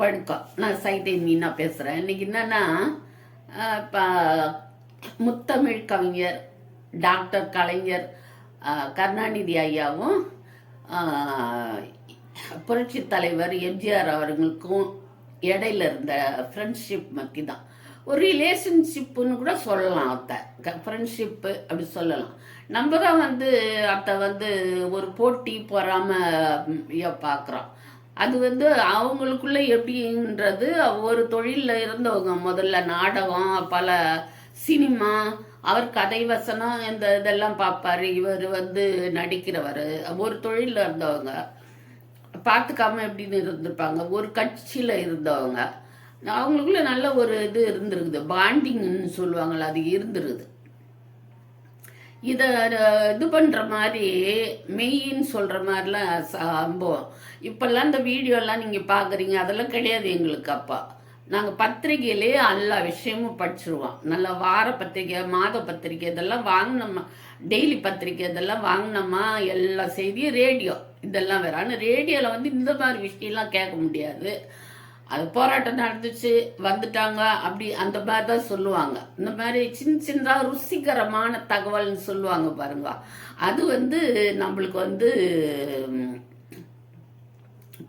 வணக்கம். நான் சைதை மீனா பேசுகிறேன் இன்னைக்கு என்னன்னா இப்போ முத்தமிழ் கவிஞர் டாக்டர் கலைஞர் கருணாநிதி ஐயாவும் புரட்சி தலைவர் எம்ஜிஆர் அவர்களுக்கும் இடையில இருந்த ஃப்ரெண்ட்ஷிப் பற்றி தான் ஒரு ரிலேஷன்ஷிப்புன்னு கூட சொல்லலாம் அத்தை. ஃப்ரெண்ட்ஷிப்பு அப்படி சொல்லலாம். நம்ம தான் வந்து அத்தை வந்து ஒரு போட்டி பொறாம பார்க்குறோம் அது வந்து அவங்களுக்குள்ள எப்படின்றது ஒரு தொழிலில் இருந்தவங்க முதல்ல நாடகம் பல சினிமா அவர் கதை வசனம் இந்த இதெல்லாம் பார்ப்பாரு இவர் வந்து நடிக்கிறவர். ஒரு தொழிலில் இருந்தவங்க. பார்த்துக்காம எப்படின்னு இருந்திருப்பாங்க. ஒரு கட்சியில் இருந்தவங்க. அவங்களுக்குள்ள நல்ல ஒரு இது இருந்திருக்குது. பாண்டிங்னு சொல்லுவாங்கள்ல அது இருந்திருக்குது. இதை இது பண்ணுற மாதிரி மெய்ன்னு சொல்கிற மாதிரிலாம் சம்பவம் இப்போல்லாம் இந்த வீடியோலாம் நீங்கள் பார்க்குறீங்க அதெல்லாம் கிடையாது எங்களுக்கு அப்பா. நாங்கள் பத்திரிகையிலே எல்லா விஷயமும் படிச்சிருவோம். நல்லா வார பத்திரிக்கை மாத பத்திரிக்கை இதெல்லாம் வாங்கினோமா டெய்லி பத்திரிக்கை இதெல்லாம் வாங்கினோமா எல்லா செய்தியும் ரேடியோ. இதெல்லாம் வேற. ஆனால் ரேடியோவில் வந்து இந்த மாதிரி விஷயம்லாம் கேட்க முடியாது. அது போராட்டம் நடந்துச்சு வந்துட்டாங்க அப்படி அந்த மாதிரி தான் சொல்லுவாங்க. இந்த மாதிரி சின்ன சின்னதாக ருசிகரமான தகவல்னு சொல்லுவாங்க பாருங்க. அது வந்து நம்மளுக்கு வந்து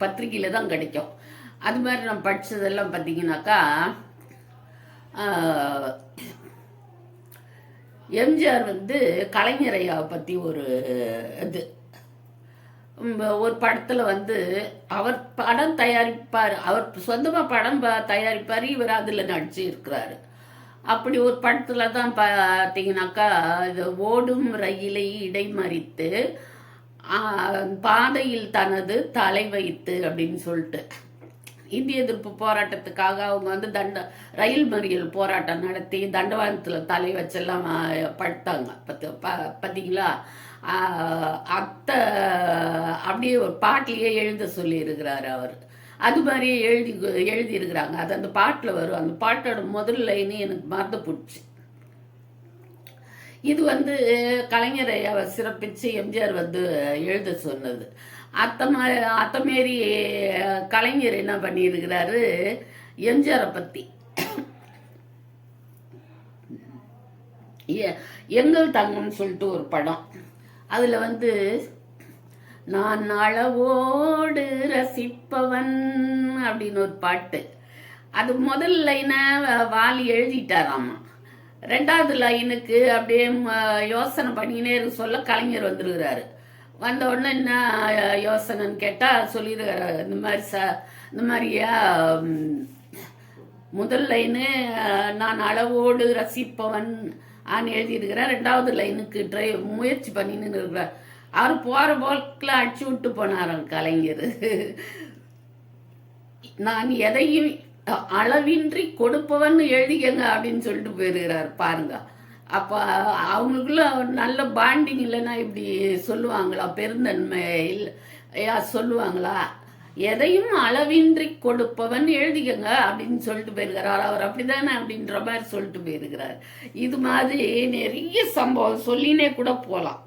பத்திரிகையில் தான் கிடைக்கும். அது மாதிரி நம்ம படித்ததெல்லாம் பார்த்தீங்கன்னாக்கா எம்ஜிஆர் வந்து கலைஞரையாவை பற்றி ஒரு இது. ஒரு படத்தில் வந்து அவர் படம் தயாரிப்பார். அவர் சொந்தமாக படம் ப- தயாரிப்பார். இவர் அதில் நடிச்சு இருக்கிறாரு. அப்படி ஒரு படத்தில் தான் பார்த்தீங்கன்னாக்கா இது ஓடும் ரயிலை இடைமறித்து பாதையில் தனது தலை வைத்து அப்படின்னு சொல்லிட்டு. இந்திய எதிர்ப்பு போராட்டத்துக்காக அவங்க வந்து தண்ட ரயில் மறியல் போராட்டம் நடத்தி தண்டவாளத்தில் தலை வச்செல்லாம் படுத்தாங்க. பத்து ப பார்த்தீங்களா அத்தை அப்படியே ஒரு பாட்டிலேயே எழுத சொல்லியிருக்கிறாரு அவர். அது மாதிரியே எழுதி எழுதியிருக்கிறாங்க. அது அந்த பாட்டில் வரும். அந்த பாட்டோட முதல் லைனு எனக்கு மறந்து போச்சு. இது வந்து கலைஞரை அவர் சிறப்பிச்சு எம்ஜிஆர் வந்து எழுத சொன்னது. அத்தமா மா- கலைஞர் என்ன பண்ணியிருக்கிறாரு? எம்ஜிஆரை பற்றி எங்கள் தங்கம்னு சொல்லிட்டு ஒரு படம். அதில் வந்து நான் அளவோடு ரசிப்பவன் அப்படின்னு ஒரு பாட்டு. அது முதல் லைனை வாலி எழுதிட்டாராமா? ரெண்டாவது லைனுக்கு அப்படியே யோசனை பண்ணினே இருக்க சொல்ல கலைஞர் வந்துருக்கிறாரு. வந்த உடனே என்ன யோசனைன்னு கேட்டால் சொல்லியிருக்கிறாரு இந்த மாதிரி ச இந்த மாதிரியா முதல் லைனு நான் அளவோடு ரசிப்பவன் ஆன்னு எழுதியிருக்கிறேன் ரெண்டாவது லைனுக்கு ட்ரை முயற்சி பண்ணின்னு இருக்கிறார். அவர் போகிற போக்கில் அடிச்சு விட்டு போனாராம் கலைஞர். நான் எதையும் அளவின்றி கொடுப்பவன் எழுதிக்கங்க அப்படின்னு சொல்லிட்டு போயிருக்கிறார் பாருங்க. அப்போ அவங்களுக்குள்ள நல்ல பாண்டிங் இல்லைன்னா இப்படி சொல்லுவாங்களா? பெருந்தன்மை இல்லை சொல்லுவாங்களா? எதையும் அளவின்றி கொடுப்பவன் எழுதிக்கங்க அப்படின்னு சொல்லிட்டு போயிருக்கிறார். அவர் அப்படிதானே அப்படின்ற மாதிரி சொல்லிட்டு போயிருக்கிறார். இது மாதிரி நிறைய சம்பவம். சொல்லினே கூட போகலாம்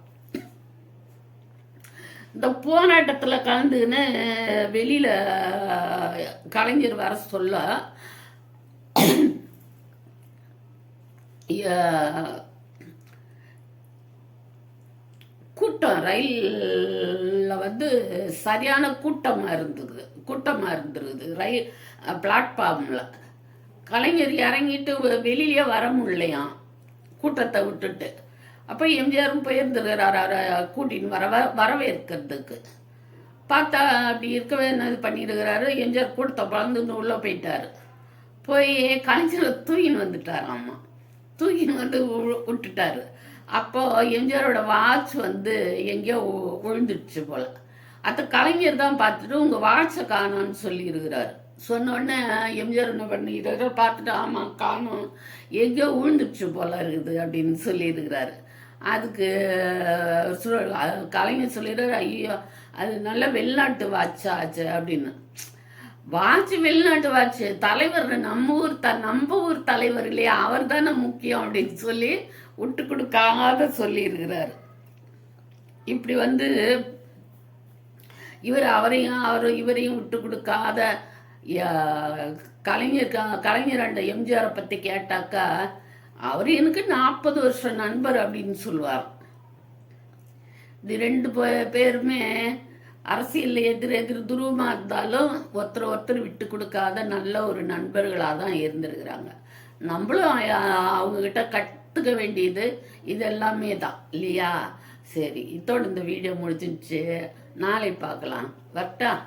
இந்த போராட்டத்தில் கலந்துக்கின்னு வெளியில் கலைஞர் வர சொல்ல கூட்டம் ரயிலில் வந்து சரியான கூட்டமாக இருந்தது கூட்டமாக இருந்துருது ரயில் பிளாட்ஃபார்மில் கலைஞர் இறங்கிட்டு வெளியிலே வர முடியலையாம் கூட்டத்தை விட்டுட்டு. அப்போ எம்ஜிஆரும் போயிருந்துருக்கிறார் அவரை கூட்டின்னு வர வ- வரவேற்கிறதுக்கு. பார்த்தா அப்படி இருக்கவே என்ன இது பண்ணியிருக்கிறாரு எம்ஜிஆர் கூட்டத்தை பழந்துன்னு உள்ளே போயிட்டாரு. போய் கலைஞரை தூக்கின்னு வந்துட்டாராம்மா தூக்கின்னு வந்து விட்டுட்டாரு. அப்போது எம்ஜிஆரோட வாட்ச் வந்து எங்கேயோ விழுந்துடுச்சு போல். அத்த கலைஞர் தான் பார்த்துட்டு உங்கள் வாட்சை காணோன்னு சொல்லியிருக்கிறாரு. சொன்னோடனே எம்ஜிஆர் என்ன பண்ணிக்கிறாரு பார்த்துட்டு ஆமாம் காணும். எங்கேயோ விழுந்துடுச்சு போல இருக்குது அப்படின்னு சொல்லியிருக்கிறாரு. அதுக்கு சொல் கலைஞர் சொல்லிடுறாரு ஐயோ அது நல்ல வெளிநாட்டு வாட்ச் ஆச்சு அப்படின்னு. வாட்ச் வெளிநாட்டு வாட்ச். தலைவர் நம்ம ஊர் த நம்ம ஊர் தலைவர் இல்லையா? அவர் தானே முக்கியம் அப்படின்னு சொல்லி விட்டு கொடுக்காத சொல்லியிருக்கிறார். இப்படி வந்து இவர் அவரையும் அவரும் இவரையும் விட்டு கொடுக்காத யா- கலைஞர் க- கலைஞர் அண்ட எம்ஜிஆரை பற்றி கேட்டாக்கா அவர் எனக்கு நாற்பது வருஷம் நண்பர் அப்படின்னு சொல்லுவார். இது ரெண்டு பே- பேருமே அரசியலில் எதிர் எதிர் துருவமாக இருந்தாலும் ஒருத்தர் ஒருத்தர் விட்டு கொடுக்காத நல்ல ஒரு நண்பர்களாக தான் இருந்திருக்கிறாங்க. நம்மளும் அவங்கக்கிட்ட கற்றுக்க வேண்டியது இது எல்லாமே தான். இல்லையா? சரி இதோட இந்த வீடியோ முடிஞ்சிருச்சு. நாளை பார்க்கலாம். வரட்டா?